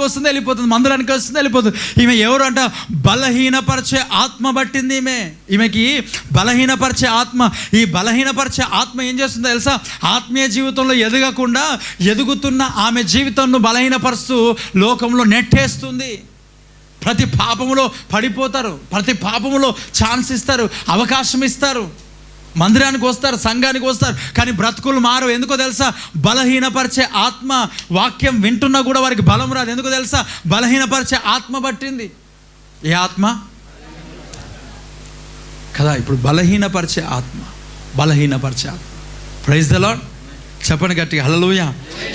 ఆరాధనకు వస్తుంది వెళ్ళిపోతుంది మందిరానికి వస్తుంది వెళ్ళిపోతుంది. ఈమె ఎవరు అంట బలహీనపరిచే ఆత్మ పట్టింది ఈమె. ఈమెకి బలహీనపరిచే ఆత్మ. ఈ బలహీనపరిచే ఆత్మ ఏం చేస్తుందో తెలుసా? ఆత్మీయ జీవితంలో ఎదగకుండా ఎదుగుతున్న ఆమె జీవితంను బలహీనపరుస్తూ లోకంలో నెట్టేస్తుంది. ప్రతి పాపములో పడిపోతారు. ప్రతి పాపములో ఛాన్స్ ఇస్తారు. అవకాశం ఇస్తారు. మందిరానికి వస్తారు సంఘానికి వస్తారు కానీ బ్రతుకులు మారు ఎందుకో తెలుసా? బలహీనపరిచే ఆత్మ వాక్యం వింటున్నా కూడా వారికి బలం రాదు. ఎందుకో తెలుసా? బలహీనపరిచే ఆత్మ పట్టింది. ఏ ఆత్మ? కదా ఇప్పుడు బలహీనపరిచే ఆత్మ బలహీనపరిచే ఆత్మ. ప్రైజ్ ద లాడ్ చెప్పండి గట్టిగా. హలలుయ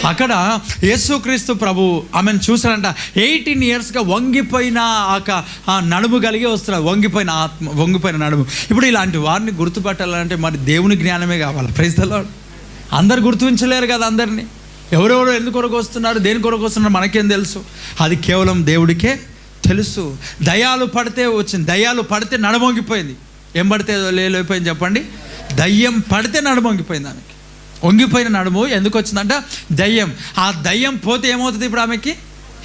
అక్కడ యేసుక్రీస్తు ప్రభు ఆమెను చూసారంట ఎయిటీన్ ఇయర్స్గా వంగిపోయిన ఆక ఆ నడుము కలిగి వస్తున్నాడు. వంగిపోయిన ఆత్మ వంగిపోయిన నడుము. ఇప్పుడు ఇలాంటి వారిని గుర్తుపట్టాలంటే మరి దేవుని జ్ఞానమే కావాలి? ప్రైజ్ అందరు గుర్తించలేరు కదా అందరినీ. ఎవరెవరు ఎందుకు కొరకు వస్తున్నారు? దేని కొరకు వస్తున్నారు? మనకేం తెలుసు. అది కేవలం దేవుడికే తెలుసు. దయాలు పడితే వచ్చింది. దయ్యాలు పడితే నడమొంగిపోయింది ఏం పడితే లేకపోయింది చెప్పండి? దయ్యం పడితే నడమొంగిపోయింది ఆమెకి. వంగిపోయిన నడుము ఎందుకు వచ్చిందంట దయ్యం. ఆ దయ్యం పోతే ఏమవుతుంది ఇప్పుడు ఆమెకి?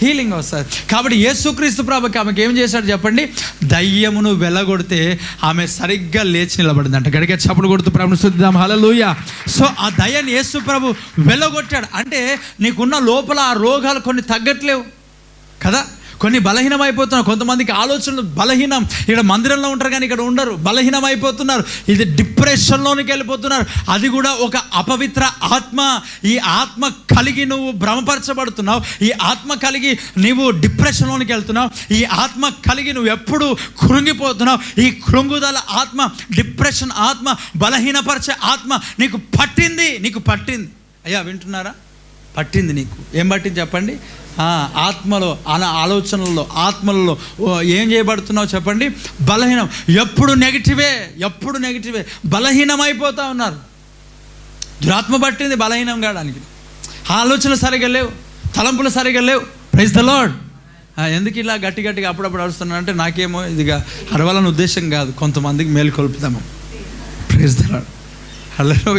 హీలింగ్ వస్తుంది. కాబట్టి యేసుక్రీస్తు ప్రభుకి ఆమెకి ఏం చేశాడు చెప్పండి? దయ్యమును వెళ్ళగొడితే ఆమె సరిగ్గా లేచి నిలబడింది అంట గడిగా చప్పుడు కొడుతూ ప్రభుని శుద్ధాం హలలుయ సో ఆ దయ్యాన్ని యేసు ప్రభు వెళ్ళగొట్టాడు అంటే నీకున్న లోపల ఆ రోగాలు కొన్ని తగ్గట్లేవు. కదా? కొన్ని బలహీనం అయిపోతున్నారు కొంతమందికి ఆలోచనలు బలహీనం. ఇక్కడ మందిరంలో ఉంటారు కానీ ఇక్కడ ఉండరు. బలహీనం అయిపోతున్నారు ఇది డిప్రెషన్లోనికి వెళ్ళిపోతున్నారు. అది కూడా ఒక అపవిత్ర ఆత్మ. ఈ ఆత్మ కలిగి నువ్వు భ్రమపరచబడుతున్నావు. ఈ ఆత్మ కలిగి నీవు డిప్రెషన్లోనికి వెళ్తున్నావు. ఈ ఆత్మ కలిగి నువ్వు ఎప్పుడు కృంగిపోతున్నావు. ఈ కృంగుదల ఆత్మ డిప్రెషన్ ఆత్మ బలహీనపరిచే ఆత్మ నీకు పట్టింది. నీకు పట్టింది. అయ్యా వింటున్నారా? పట్టింది నీకు? ఏం పట్టింది చెప్పండి? ఆత్మలో అన ఆలోచనల్లో ఆత్మలలో ఓ, ఏం చేయబడుతున్నావు చెప్పండి? బలహీనం. ఎప్పుడు నెగిటివే ఎప్పుడు నెగిటివే. బలహీనమైపోతా ఉన్నారు. దురాత్మ పట్టింది బలహీనం కాడానికి ఆలోచనలు సరిగా లేవు. తలంపులు సరిగా లేవు. ప్రైజ్ ద లాడ్ ఎందుకు ఇలా గట్టి గట్టిగా అప్పుడప్పుడు అరుస్తున్నానంటే నాకేమో ఇదిగా అరవాలని ఉద్దేశం కాదు. కొంతమందికి మేలు కొలుపుతాము ప్రైజ్ ద లాడ్ హలో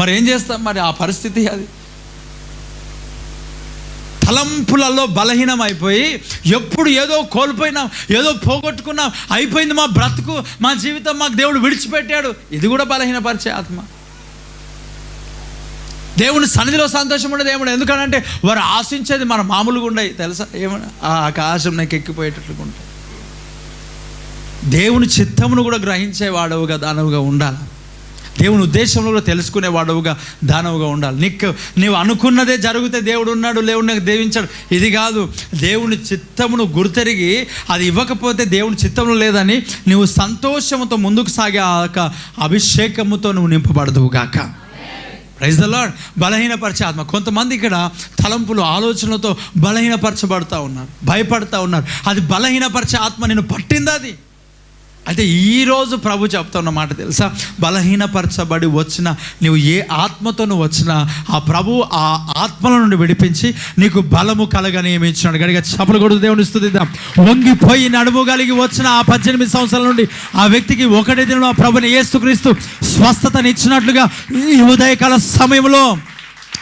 మరి ఏం చేస్తాం? మరి ఆ పరిస్థితి అది. తలంపులలో బలహీనం అయిపోయి ఎప్పుడు ఏదో కోల్పోయినాం ఏదో పోగొట్టుకున్నాం అయిపోయింది మా బ్రతుకు మా జీవితం మాకు దేవుడు విడిచిపెట్టాడు. ఇది కూడా బలహీనపరిచే ఆత్మ. దేవుని సన్నిధిలో సంతోషం ఉండదు ఏమన్నా ఎందుకనంటే వారు ఆశించేది మన మామూలుగా ఉండయి. తెలుసా? ఏమన్నా ఆ ఆకాశం నాకు ఎక్కిపోయేటట్లుగా ఉంటాయి దేవుని చిత్తమును కూడా గ్రహించేవాడవుగా దానవుగా ఉండాలి? దేవుని ఉద్దేశంలో కూడా తెలుసుకునేవాడవుగా దానవుగా ఉండాలి. నీకు నీవు అనుకున్నదే జరిగితే దేవుడు ఉన్నాడు దేవుడు నాకు దేవించాడు. ఇది కాదు దేవుని చిత్తమును గుర్తెరిగి అది ఇవ్వకపోతే దేవుని చిత్తంలో లేదని నువ్వు సంతోషముతో ముందుకు సాగే ఆ యొక్క అభిషేకముతో నువ్వు నింపబడదువు గాక. ప్రైజ్ ద లాడ్ బలహీనపరిచే ఆత్మ. కొంతమంది ఇక్కడ తలంపులు ఆలోచనలతో బలహీనపరచబడుతూ ఉన్నారు భయపడతా ఉన్నారు. అది బలహీనపరిచే ఆత్మ నేను పట్టింది అది? అయితే ఈరోజు ప్రభు చెప్తున్న మాట తెలుసా? బలహీనపరచబడి వచ్చిన నువ్వు ఏ ఆత్మతో నువ్వు వచ్చినా ఆ ప్రభు ఆ ఆత్మల నుండి విడిపించి నీకు బలము కలగని కనుక గడిగా చపలు కొడుతూ దేవుని స్థుతిద్దాం. వంగిపోయి నడుము కలిగి వచ్చిన ఆ పద్దెనిమిది సంవత్సరాల నుండి ఆ వ్యక్తికి ఒకటి దిన ఆ ప్రభుని ఏసుక్రీస్తు స్వస్థతనిచ్చినట్లుగా ఈ ఉదయకాల సమయంలో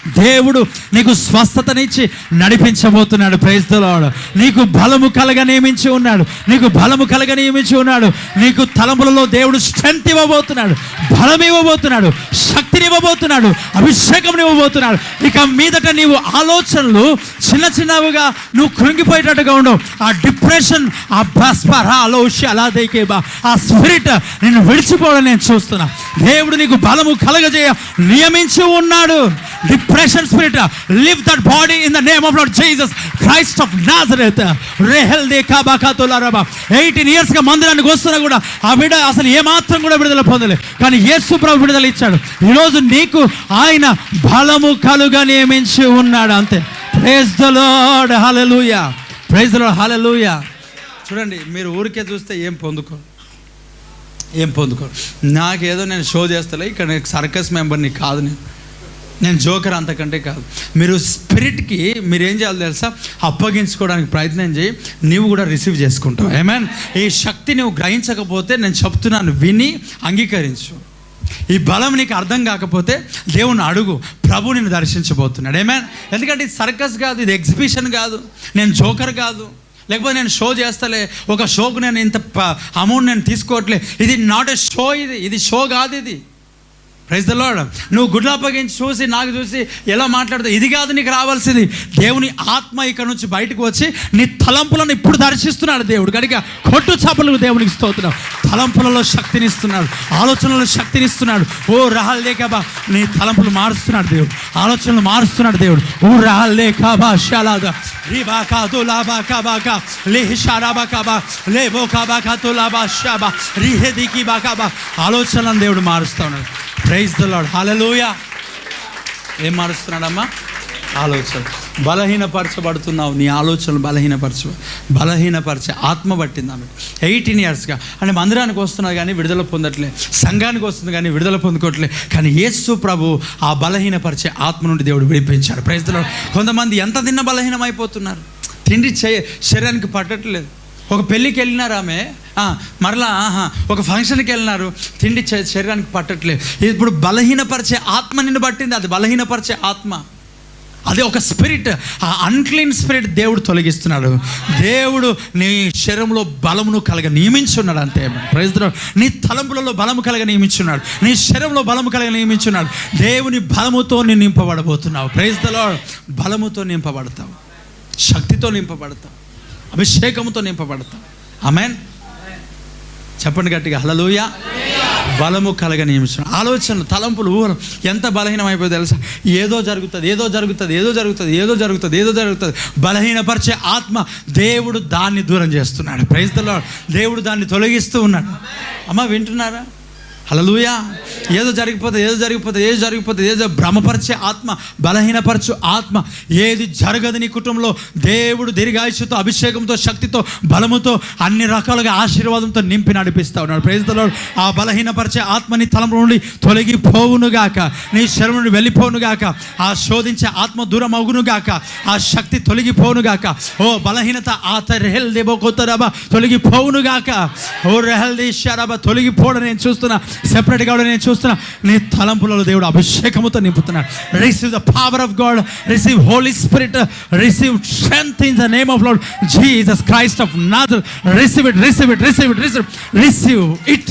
దేవుడు నీకు స్వస్థతనిచ్చి నడిపించబోతున్నాడు. ప్రైస్తలాడు నీకు బలము కలగ నియమించి ఉన్నాడు. నీకు బలము కలగ నియమించి ఉన్నాడు. నీకు తలములలో దేవుడు స్ట్రెంత్ ఇవ్వబోతున్నాడు. బలం ఇవ్వబోతున్నాడు. శక్తిని ఇవ్వబోతున్నాడు. అభిషేకం ఇవ్వబోతున్నాడు. ఇక మీదట నీవు ఆలోచనలు చిన్న చిన్నవిగా నువ్వు కృంగిపోయేటట్టుగా ఉండవు. ఆ డిప్రెషన్ ఆ భస్పర అలోషి అలా దేకేబా ఆ స్పిరిట్ నేను విడిచిపోవడం నేను చూస్తున్నా. దేవుడు నీకు బలము కలగజేయ నియమించి ఉన్నాడు. Depression spirit leave that body in the name of Lord Jesus Christ of Nazareth రెహెల్ దే కాబాకాతోలారబా ఎయిటీన్ ఇయర్స్గా మందిరానికి వస్తున్నా కూడా ఆ విడ అసలు ఏమాత్రం కూడా విడుదల పొందలేదు కానీ యేసు ప్రభు విడుదల ఇచ్చాడు. ఈరోజు నీకు ఆయన బలము కలుగా నియమించి ఉన్నాడు అంతే. Praise the Lord hallelujah praise the Lord hallelujah చూడండి మీరు ఊరికే చూస్తే ఏం పొందుకోరు ఏం పొందుకోరు నాకేదో నేను షో చేస్తలే ఇక్కడ సర్కస్ మెంబర్ని కాదు నేను. నేను జోకర్ అంతకంటే కాదు. మీరు స్పిరిట్కి మీరు ఏం చేయాలి తెలుసా? అప్పగించుకోవడానికి ప్రయత్నం చేయి. నీవు కూడా రిసీవ్ చేసుకుంటావు. ఏమేన్ ఈ శక్తి నువ్వు గ్రహించకపోతే నేను చెప్తున్నాను విని అంగీకరించు. ఈ బలం నీకు అర్థం కాకపోతే దేవుని అడుగు. ప్రభు నిన్ను దర్శించబోతున్నాడు. ఏమే ఎందుకంటే ఇది సర్కస్ కాదు ఇది ఎగ్జిబిషన్ కాదు. నేను జోకర్ కాదు. లేకపోతే నేను షో చేస్తలే. ఒక షోకు నేను ఇంత అమౌంట్ నేను తీసుకోవట్లే. ఇది నాట్ ఎ షో ఇది. ఇది షో కాదు ఇది. ప్రైజ్ ద లాడ్ నువ్వు గుడ్లాపగించి చూసి నాకు చూసి ఎలా మాట్లాడుతావు? ఇది కాదు నీకు రావాల్సింది. దేవుని ఆత్మ ఇక్కడ నుంచి బయటకు వచ్చి నీ తలంపులను ఇప్పుడు దర్శిస్తున్నాడు దేవుడు. కనుక కొట్టు చేపలకు దేవునికి స్తోతున్నావు తలంపులలో శక్తినిస్తున్నాడు ఆలోచనలో శక్తినిస్తున్నాడు ఓ రహల్ లేకబా నీ తలంపులు మారుస్తున్నాడు దేవుడు. ఆలోచనలు మారుస్తున్నాడు దేవుడు. ఓ రహల్ లేకబా షలాదా. రీ బాకా తో లాబా కాబా లే షారాబా కాబా లే బో కాబా తో లాబా షాబా రీ హే దికి బాకాబా ఆలోచనలను దేవుడు మారుస్తా ఉన్నాడు. ప్రైజ్ ద లాడ్ హల్లెలూయా ఏం మారుస్తున్నాడమ్మా? ఆలోచన. బలహీనపరచబడుతున్నావు. నీ ఆలోచనలు బలహీనపరచ బలహీనపరిచే ఆత్మ పట్టింది ఆమె ఎయిటీన్ ఇయర్స్గా అంటే మందిరానికి వస్తున్నా కానీ విడుదల పొందట్లే. సంఘానికి వస్తుంది కానీ విడుదల పొందుకోవట్లే కానీ యేసు ప్రభు ఆ బలహీనపరిచే ఆత్మ నుండి దేవుడు విడిపించాడు. ప్రజలు కొంతమంది ఎంత తిన్న బలహీనమైపోతున్నారు? తిండి చే శరీరానికి పట్టట్లేదు. ఒక పెళ్ళికి వెళ్ళినారు ఆమె. మరలా ఆహా ఒక ఫంక్షన్కి వెళ్ళినారు. తిండి శరీరానికి పట్టట్లేదు. ఇప్పుడు బలహీనపరిచే ఆత్మ నిన్ను పట్టింది. అది బలహీనపరిచే ఆత్మ. అదే ఒక స్పిరిట్. ఆ అన్క్లీన్ స్పిరిట్ దేవుడు తొలగిస్తున్నాడు. దేవుడు నీ శరీరంలో బలమును కలగ నియమించున్నాడు అంతే. ప్రజలు నీ తలంపులలో బలము కలగ నియమించున్నాడు. నీ శరీరంలో బలము కలగ నియమించున్నాడు. దేవుని బలముతో నేను నింపబడబోతున్నావు. ప్రైజ్లో బలముతో నింపబడతావు. శక్తితో నింపబడతావు. అభిషేకముతో నింపబడతావు. ఆమెన్ చెప్పండి గట్టిగా హలలోయ బలము కలగ నియమించడం ఆలోచనలు తలంపులు ఊహలు ఎంత బలహీనం అయిపోయి తెలుసా? ఏదో జరుగుతుంది ఏదో జరుగుతుంది ఏదో జరుగుతుంది ఏదో జరుగుతుంది ఏదో జరుగుతుంది. బలహీనపరిచే ఆత్మ దేవుడు దాన్ని దూరం చేస్తున్నాడు. ప్రైజ్లో దేవుడు దాన్ని తొలగిస్తూ ఉన్నాడు. అమ్మ వింటున్నారా? హలలుయా ఏదో జరిగిపోతే ఏదో జరిగిపోతే ఏదో జరిగిపోతే ఏదో భ్రమపరిచే ఆత్మ బలహీనపరచు ఆత్మ ఏది జరగదు నీ కుటుంబంలో. దేవుడు దీర్ఘాయుషుతో అభిషేకంతో శక్తితో బలముతో అన్ని రకాలుగా ఆశీర్వాదంతో నింపి నడిపిస్తా ఉన్నాడు. ప్రేజలో ఆ బలహీనపరిచే ఆత్మని తలంలో నుండి తొలగిపోవునుగాక నీ శరీరం నుండి వెళ్ళిపోవునుగాక ఆ శోధించే ఆత్మ దూరం అవునుగాక ఆ శక్తి తొలగిపోవునుగాక ఓ బలహీనత ఆ రెహల్ దేబో కొత్త రాబా తొలగిపోవునుగాక ఓ రెహల్ దేశారాబా తొలగిపోవడం నేను చూస్తున్నా సెపరేట్గా నేను చూస్తున్నా. నీ తలంపులలో దేవుడు అభిషేకముతో నింపుతున్నాడు. Receive the power of God receive Holy Spirit receive strength in the name of Lord Jesus Christ of Nath receive it receive it receive it receive receive it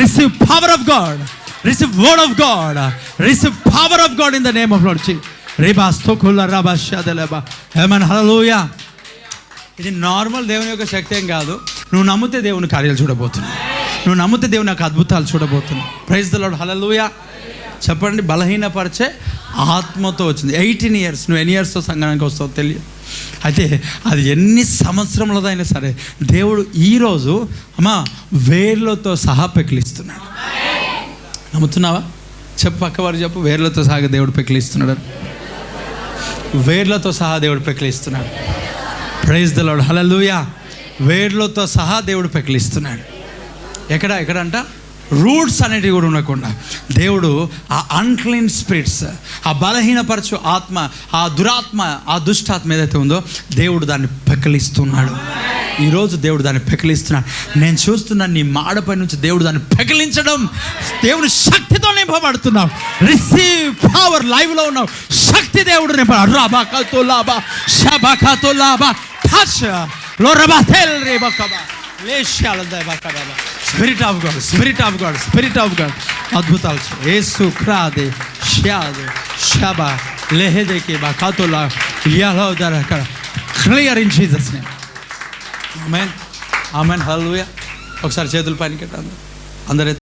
receive power of God receive word of God receive power of God in the name of Lord G రేబా స్తోకుల రాబా షాదలబా హేమన్ హలోయా ఇది normal దేవుని యొక్క శక్తి ఏం కాదు. నువ్వు నమ్మితే దేవుని కార్యాలు చూడబోతున్నావు నువ్వు నమ్మితే దేవుని నాకు అద్భుతాలు చూడబోతున్నావు. ప్రైజ్ దలాడు హలలుయ చెప్పండి బలహీనపరిచే ఆత్మతో వచ్చింది. ఎయిటీన్ ఇయర్స్ నువ్వు ఎన్ని ఇయర్స్తో సంఘానికి వస్తావు తెలియదు. అయితే అది ఎన్ని సంవత్సరంలో అయినా సరే దేవుడు ఈరోజు అమ్మా వేర్లతో సహా పెకిలిస్తున్నాడు. నమ్ముతున్నావా? చెప్పు పక్కవారు చెప్పు. వేర్లతో సహా దేవుడు పెకిలిస్తున్నాడు వేర్లతో సహా దేవుడు పెకిలిస్తున్నాడు. ప్రైజ్ దలాడు హలలుయా వేర్లతో సహా దేవుడు పెకిలిస్తున్నాడు. ఎక్కడ ఎక్కడ అంట రూట్స్ అనేటివి కూడా ఉండకుండా. దేవుడు ఆ అన్క్లీన్ స్పిరిట్స్ ఆ బలహీనపరచు ఆత్మ ఆ దురాత్మ ఆ దుష్టాత్మ ఏదైతే ఉందో దేవుడు దాన్ని పెకిలిస్తున్నాడు. ఈరోజు దేవుడు దాన్ని పెకిలిస్తున్నాడు. నేను చూస్తున్నాను నీ మాడపై నుంచి దేవుడు దాన్ని పెకిలించడం దేవుని శక్తితో నింపబడుతున్నావు. రిసీవ్ పవర్ లైవ్లో ఉన్నావు. శక్తి దేవుడు నింపడు రాబాకాతో లాబా షబాకాతో లాబా టచ్లో రబా తెల్ రేబకబా Spirit of God Spirit of God Spirit of God అద్భుతాలు ఏసు యేసు క్రాదే షాదే షబా లెహెదేకి బా కాతోలా యాలో దర clear in Jesus name. Amen amen hallelujah ఒకసారి చేతులు పైన అందరూ అందరూ